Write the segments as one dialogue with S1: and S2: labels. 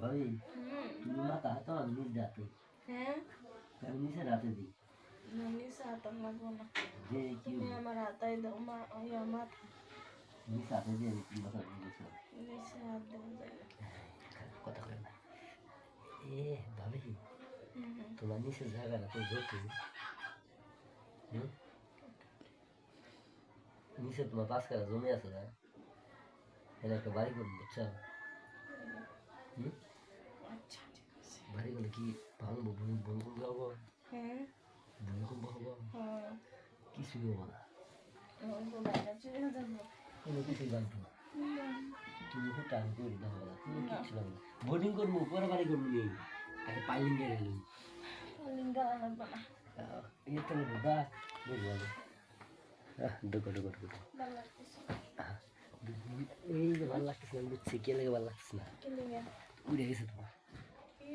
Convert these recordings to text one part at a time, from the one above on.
S1: ভাবি
S2: হুম।
S1: তুমি মাথা হাতো আমি নিজ রাতে।
S2: হ্যাঁ?
S1: আমি নিচে রাতে দিই
S2: নিচে হাতাম লাগবো না।
S1: যে কি
S2: তুমি আমার হাতাই দাও মা ওই আমার।
S1: নিচে হাতে দিয়ে আমি তুমি মাথা দিয়ে দিচ্ছ
S2: নিচে হাত দেবো যাইলে
S1: কথা কয় না। এ ভাবি তোমার নিচে জায়গা না তো ধরতে নিচে তোমার পাঁচ কাটা জমি আছে না? এর একটা বাড়ি করুন বুঝছ? হুম? বাড়ি করলে কি ভাঙবো ভূমি ভূমিকম্প হব?
S2: হ্যাঁ।
S1: ভূমিকম্প হব?
S2: হ্যাঁ।
S1: কিছুই হব না। কোনো কিছুই জানতো না। তুমি খুব টান করি না হবে না। তুমি কিচ্ছু লাগবে না। বোর্ডিং করব পরে বাড়ি করব নেই আগে পাইলিং গেলে এলুম
S2: লিঙ্গা লাগবে না।
S1: ইয়ে তো বা বুঝব ঢুকো ঢুকো ঢুকো। এই যে ভালো লাগতেছে না বুঝছি কে লেগে ভালো লাগতেছে না। উড়ে গেছে তোমার।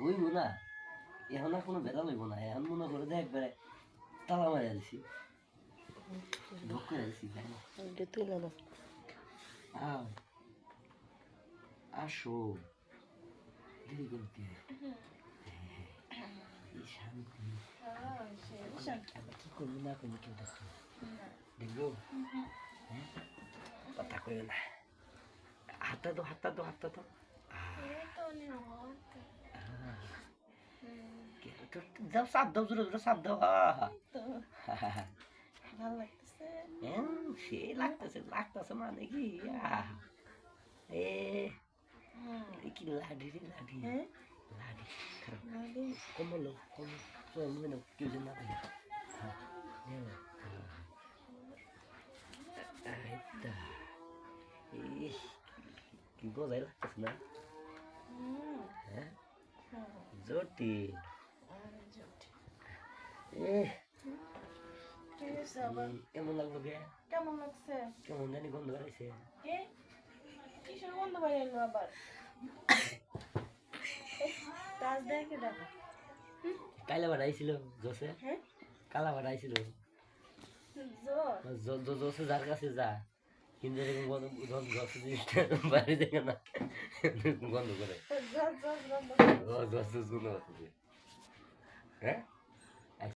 S1: হইব না। এখন আর কোনো ভেজাল হইব না। এখন মনে করে যে একবারে তালা মারিয়া দিছি। ঢোক করে আসো। দেরি করতে। কি করব না করব কেউ দেখো দেখব? হ্যাঁ? কথা কইও না। হাতটা তো হাতটা তো হাতটা তো
S2: এই তো নিয়ম
S1: আহ,
S2: হুম
S1: যাও চাপ দাও জোরে জোরে চাপ দাও
S2: ভালো লাগতেছে।
S1: হ্যাঁ, সে লাগতেছে লাগতেছে মানে কি? আহ, এ কি লাডি রে লাডি।
S2: হ্যাঁ?
S1: লাডি কমল কম মানে কেউ যেন না হ্যাঁ হ্যাঁ কি বোঝাই লাগতেছে না? হ্যাঁ?
S2: হুম
S1: জটি
S2: আর জোট
S1: এ
S2: ঠিক আছে আবার
S1: কেমন লাগল গে
S2: কেমন লাগছে
S1: কেমন জানি গন্ধ বাড়াইছে
S2: কে কিসের গন্ধ এলো আবার কাজ দেখে দেখো
S1: কাইলা বাড়াইছিল জোসে কালা বাড়াইছিল জোসে যার কাছে যা কিন্তু এরকম গন্ধ গন্ধ জোসে না গন্ধ করে
S2: গন্ধ
S1: জোসে শুনে হচ্ছে হ্যাঁ